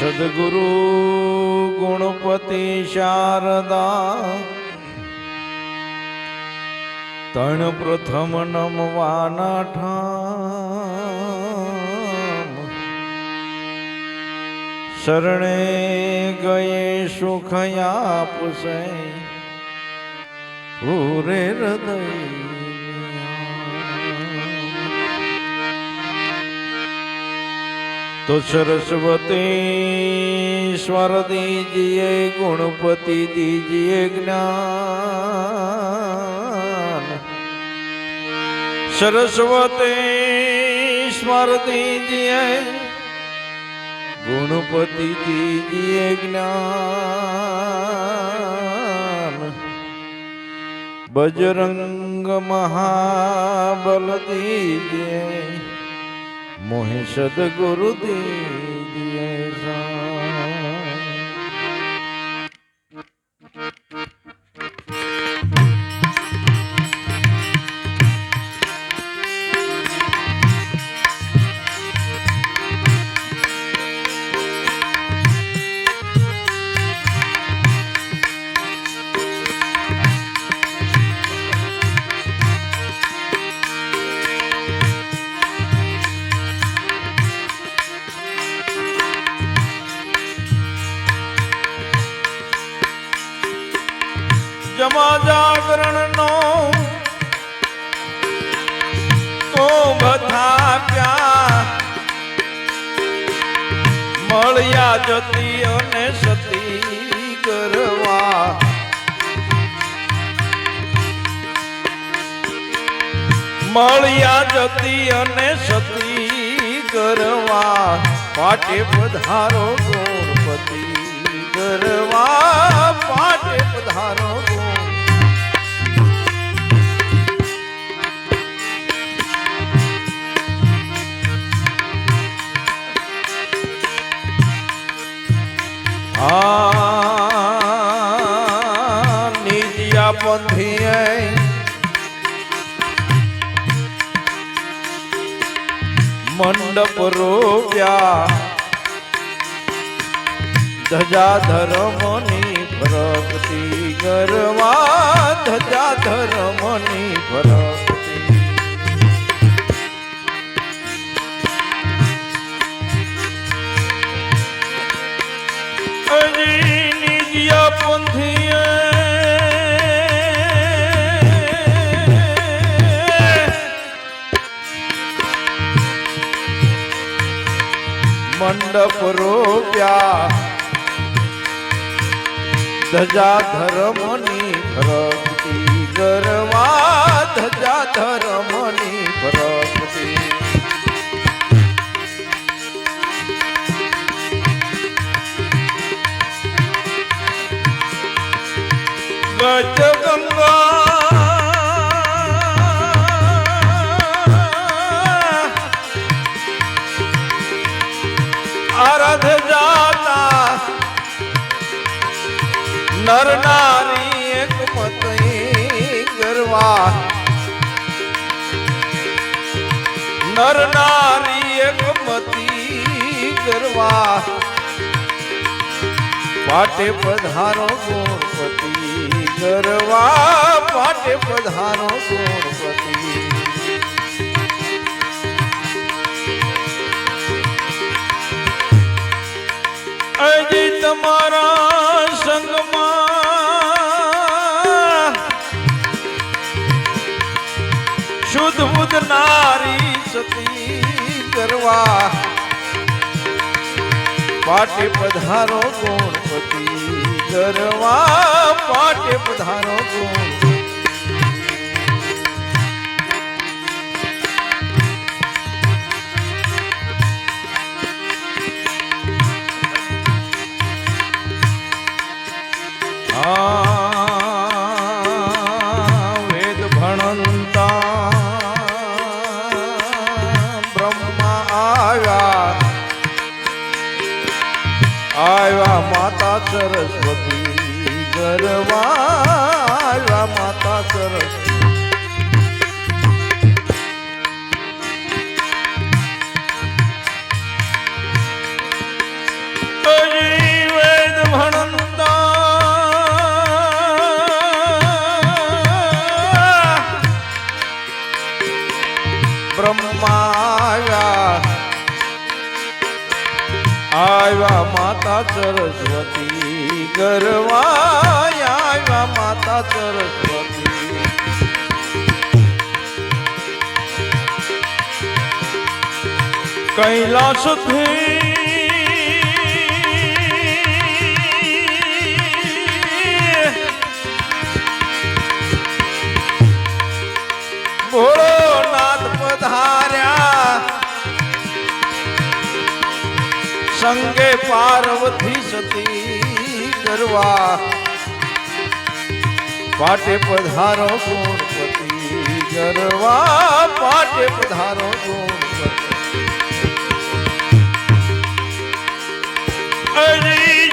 સદગુરુ ગુણપતિ શારદા તણ પ્રથમ નમવાના ઠામ શરણે ગયે સુખ આપશે પૂરે હૃદય તો સરસ્વતી સ્વર દીજીએ ગુણપતિ દીજીએ જ્ઞાન. સરસ્વતી સ્વર દીજીએ ગુણપતિ દીજીએ જ્ઞાન. બજરંગ મહાબલ દીજીએ મોહે સદગુરુ જમા જાગરણ નો કુંભ થાપ્યા મળ્યા જતી અને સતી કરવા મળ્યા જતી અને સતી કરવા પાટે પધારો ગણપતિ કરવા પાટે પધારો. નીતિયા પંથી મંડપ રોપ્યા ધજા ધર્મની પ્રગતિ કરવા ધજા ધર્મની પ્રગતિ અજી નિજ્યા પંથીએ મંડપ રોપ્યા ધજા ધર્મની પ્રગતિ કરવા ધજા ધર્મની પ્રગતિ ગજ ગંગા આરાધ નર નારી એક મત ગરવા. નરનારી એક મતી ગરવા. પાટે પધારો ગણપતિ ગરવા. પાટે પધારો ગણપતિ. અજી તમારા શુદ્ધ બુદ્ધ નારી સતી કરવા. પાટે પધારો ગુણપતિ કરવા પાટે પધારો ગણ આ आयवा माता सरस्वती गरवा आयवा माता सरस्वती. ब्रह्मा આવ્યા માતા સરસ્વતી ગરવા આવ્યા માતા સરસ્વતી. કૈલાસથી સંગે પાર્વતી સતી કરવા. પાટે પધારો ગુણપતિ ગરવા. પાટે પધારો ગુણપતિ. અરી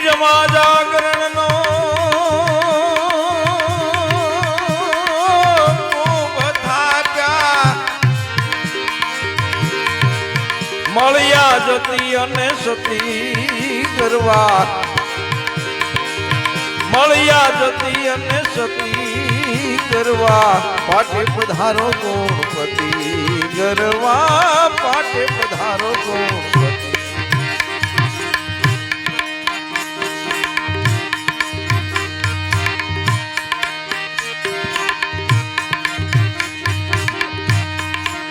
જતી અને સતી કરવા મળ્યા જતી અને સતી કરવા પાટે પધારો ગોપતિ ગરવા. પાટે પધારો